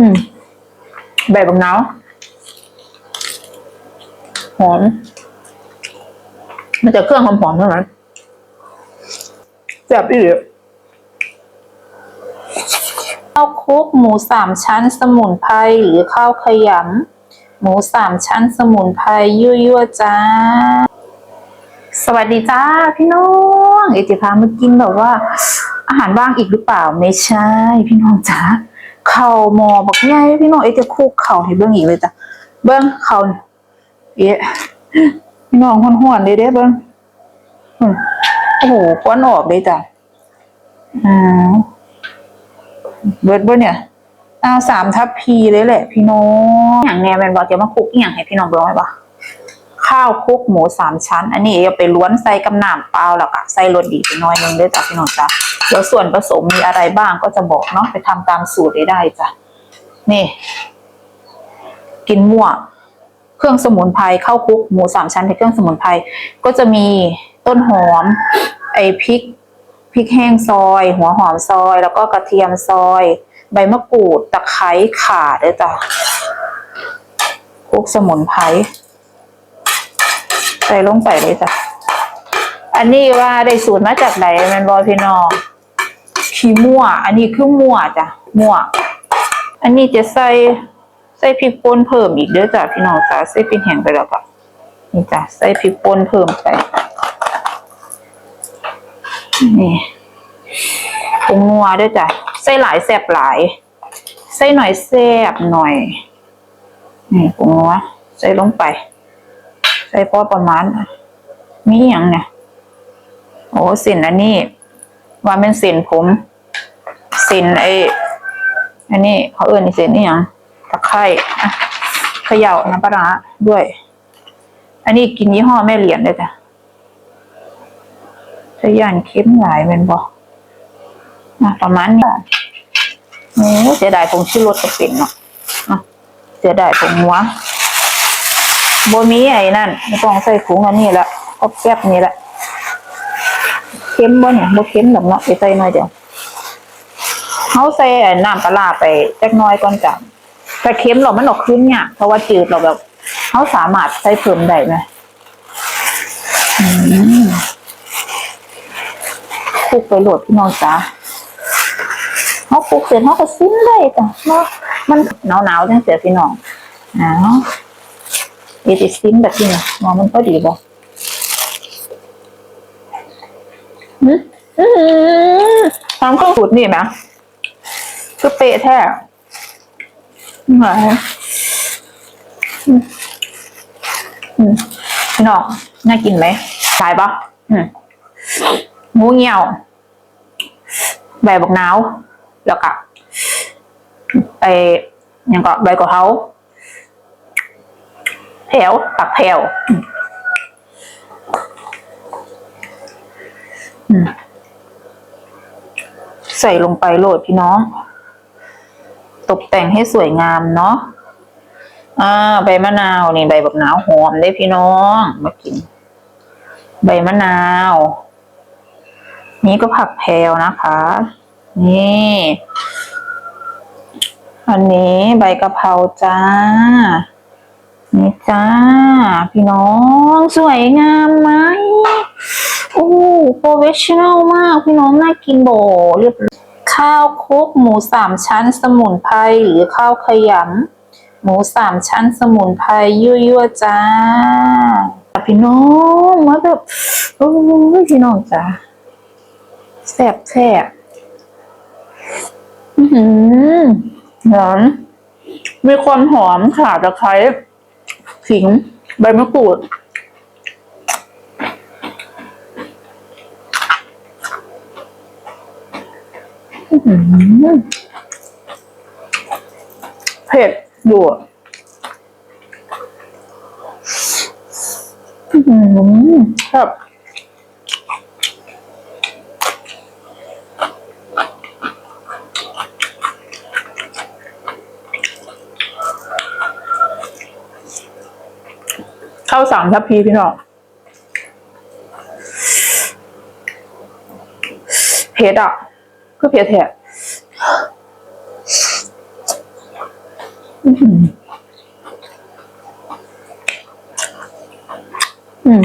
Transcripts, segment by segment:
อืมใบบักนาวหอม มันจะเครื่องหอมๆเท่านั้นแซ่บอีหลีข้าวคลุกหมูสามชั้นสมุนไพรหรือข้าวขยำหมูสามชั้นสมุนไพรยั่วยั่วๆจ้า สวัสดีจ้าพี่น้องเอจิพามากินแบบว่า อาหารว่างอีกหรือเปล่าไม่ใช่ พี่น้องจ้า เข่าหมอบักใหญ่พี่น้องเอจะคลุกเข่าให้เบิ้งอีกเลยจ้ะเบิ้งเข่าเอ๊ะพี่น้องห้วนๆเลยเด้เบิ้งอืมโอ้โหควันออกเลยจ้ะอ่าเบิดเบิดเนี่ยเอาสามทัพพีเลยแหละ พี่น้องอย่างแนวแมนบอกจะมาคุกอย่างให้พี่น้องเบิ้งไหมปะ ข้าวคุกหมูสามชั้น อันนี้เอาไปล้วนใส่กำน้ำเปล่าแล้วก็ใส่รสดีไปหน้อยนึงด้วยจ้ะพี่น้องจ้ะเดี๋ยวส่วนผสมมีอะไรบ้างก็จะบอกเนาะไปทำตามสูตรได้ได้จ้ะนี่ กินมั่วเครื่องสมุนไพรข้าวคุกหมูสามชั้นเป็นเครื่องสมุนไพรก็จะมีต้นหอม ไอพริกพริกแห้งซอย หัวหอมซอย แล้วก็กระเทียมซอย ใบมะกรูดตะไคร้ข่าด้วยจ้ะคุกสมุนไพร ใส่ลงไปเลยจ้ะ อันนี้ว่าได้สูตรมาจากไหนแมนบอพี่น้องขี้มั่ว อันนี้คือมั่วจ้ะ มั่ว อันนี้จะใส่ใส่พริกป่นเพิ่มอีกเด้อจ้ะพี่น้องจ้ะใส่พริกแห้งไปแล้วก็นี่จ้ะใส่พริกป่นเพิ่มไป นี่ผงนัวด้วยจ้ะใส่หลายแซ่บหลาย ใส่หน่อยแซ่บหน่อย นี่ผงนัวใส่ลงไป ใส่พอประมาณ มีอย่างเนี่ย โอ้สินอันนี้ ว่าเป็นสินผม สินไออันนี้เขาเอื่นสินนี่อย่างตะไคร่เขย่าน้ำปลาด้วย อันนี้กินยี่ห้อแม่เหรียญเลยจ้ะจะย่านเข้มหลายเป็นบอกะประมาณนี้โอ้เสียดายผงชูรสก็เป็นเนาะอะเสียดายผงหัว บมีไอ้นั่นไม่ต้องใส่ถุงอันนี้ละก็แป๊บนี่ละเค็มบ่เนี่ยบ่เค็มหรอกเนาะไปใส่หน่อยเดียวเขาใส่น้ำปลาร้าไปจักน้อยก่อนจ้ะถ้าเค็มหรอกมันออกขึ้นเนี่ยเพราะว่าจืดเราแบบเขาสามารถใส่เพิ่มได้ไหมอืมคลุกไปโหลดพี่น้องจ้าเขาคลุกเสร็จเขาก็ซิ้มได้จ้ะเนาะมันหนาวๆจังเสียพี่น้องอ้าว เอติซิมแบบนี้นะมองมันก็ดีบ่อืมอืมทำเครื่องสูตรนี่ไหมคือเป๊ะแท้หนอืมอืมพี่น้องน่ากินไหมตายปะหมูเงี้ยว ใบบักนาว แล้วก็ไอยังก็ใบกะเพรา แถวปักแถวอืมใส่ลงไปโหลดพี่น้อง ตกแต่งให้สวยงามเนาะอ่าใบมะนาวนี่ใบแบบหนาวหอมได้พี่น้องมากิน ใบมะนาว นี่ก็ผักแพรวนะคะ นี่ อันนี้ใบกะเพราจ้า นี่จ้า พี่น้องสวยงามไหมโอ้โปรเฟชชั่นอลมาก พี่น้องน่ากินโบเรียบร้อข้าวคลุกหมูสามชั้นสมุนไพรหรือข้าวขยำหมูสามชั้นสมุนไพรยั่วยั่วๆจ้า พี่น้องมาแบบโอ้พี่น้องจ้าแซ่บแซ่บอือหือหอมมีความหอมค่ะตะไคร้ ขิง ใบมะกรูด เผ็ดอยู่ครับ สามทัพพีพี่น้องเผ็ดอะคือเผ็ดแท้อื้อหืออืม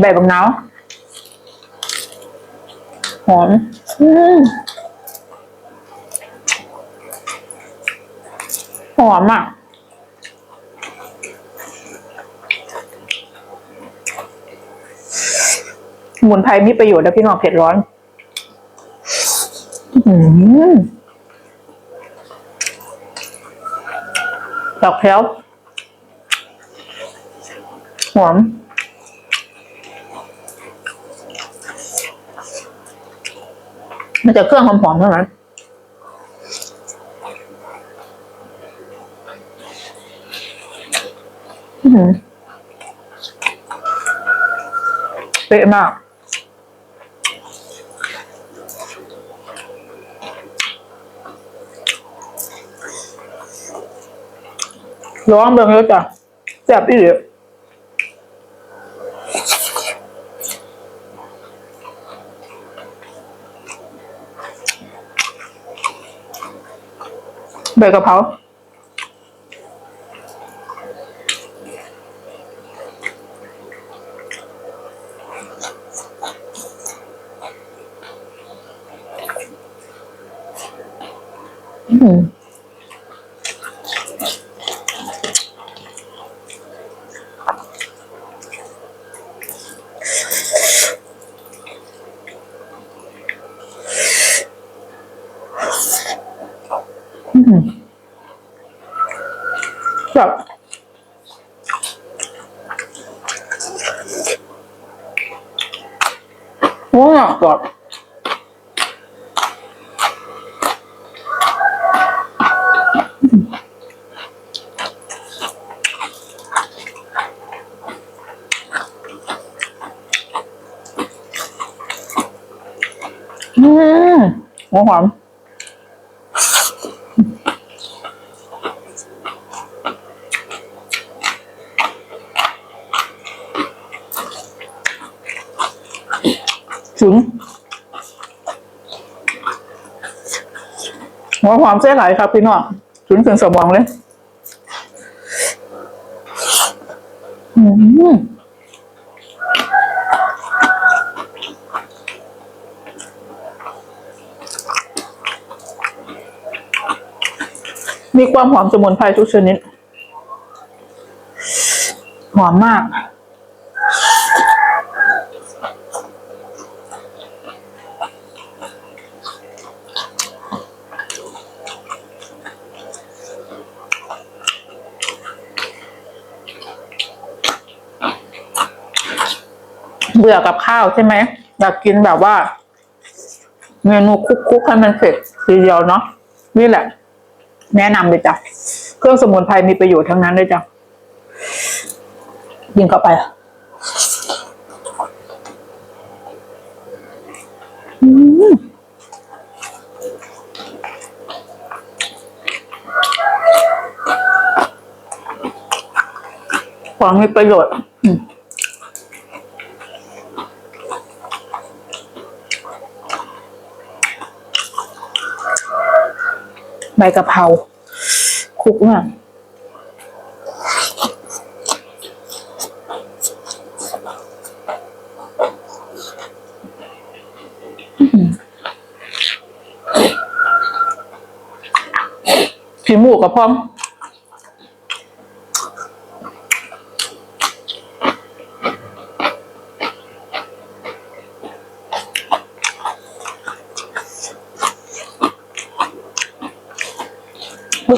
แบบบักนาหอมอืมหอมอะ สมุนไพรมีประโยชน์นะพี่น้องเผ็ดร้อน อืมดอกแคลวหอมมันจะเครื่องหอมๆเท่านั้นอื้อหือเป๊ะมาก ร้องเบิ่งแล้วจ้ะแซ่บอีหลีใบกะเพรา แบบว้าวแบบอืมหัวหอม ถึงหัวหอมเส้นไหลครับพี่น้องถึงถึงสมองเลยอืมมีความหอมสมุนไพรทุกชนิด หอมมาก เบื่อกับข้าวใช่ไหมอยากกินแบบว่า เมนูคุกๆให้มันเสร็จทีเดียวเนาะนี่แหละ แนะนำเลยจ้ะเครื่องสมุนไพรมีประโยชน์ทั้งนั้นเลยจ้ะยิงเข้าไปอืมของมีประโยชน์อืม ใบกะเพราคลุกมากขี้หมูกับพร้อม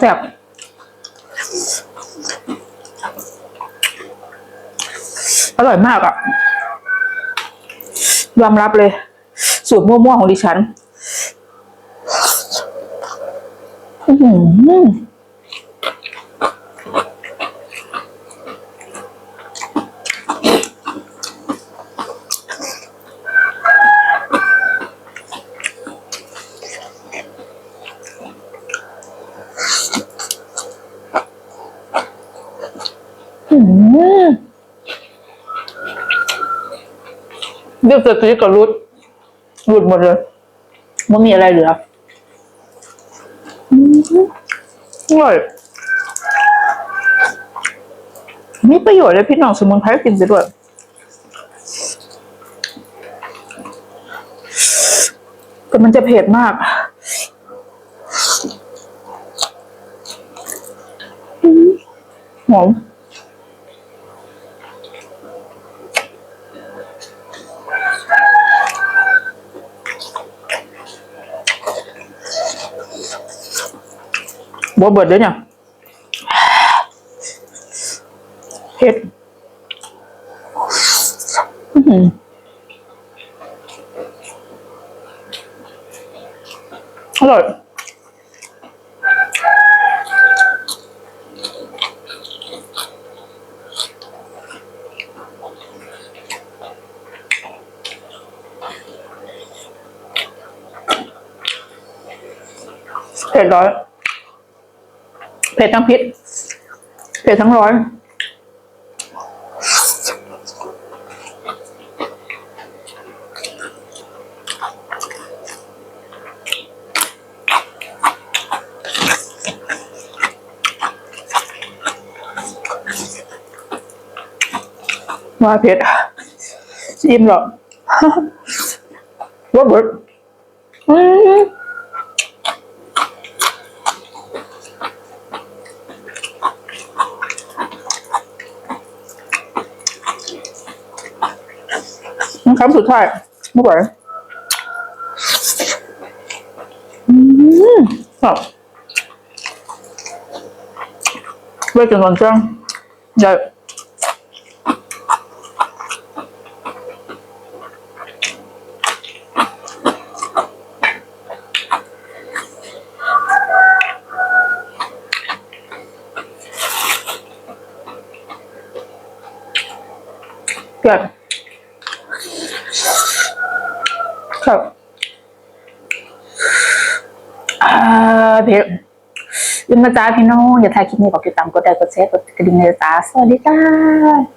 แซ่บอร่อยมากอะ่ะยอมรับเลย สูตรมั่วๆของดิฉัน อืม เรียกสตีกับรูดรูดหมดเลยไม่มีอะไรเหลืออร่อยมีประโยชน์เลยพี่น้องสมุนไพรกินไปด้วยแต่มันจะเผ็ดมาก บัวเบิดด้วยเนี่ยเผ็ดอื้อหืออร่อยเผ็ดร้อย เผ็ดทั้งพริษเผ็ดทั้งร้อยว่าเผ็ดอิ่มหรอกว่าเบิดอืม คำสุดท้ายไม่ไหวอืมครับไว้จนก่อนจังใหญ่ใหญ่ครับ เพจยินมาจ้าพี่น้องอย่าทายคลิปนี้บอกติดตามกดไลค์กดแชร์กดกระดิ่งเลยจ้าสวัสดีจ้า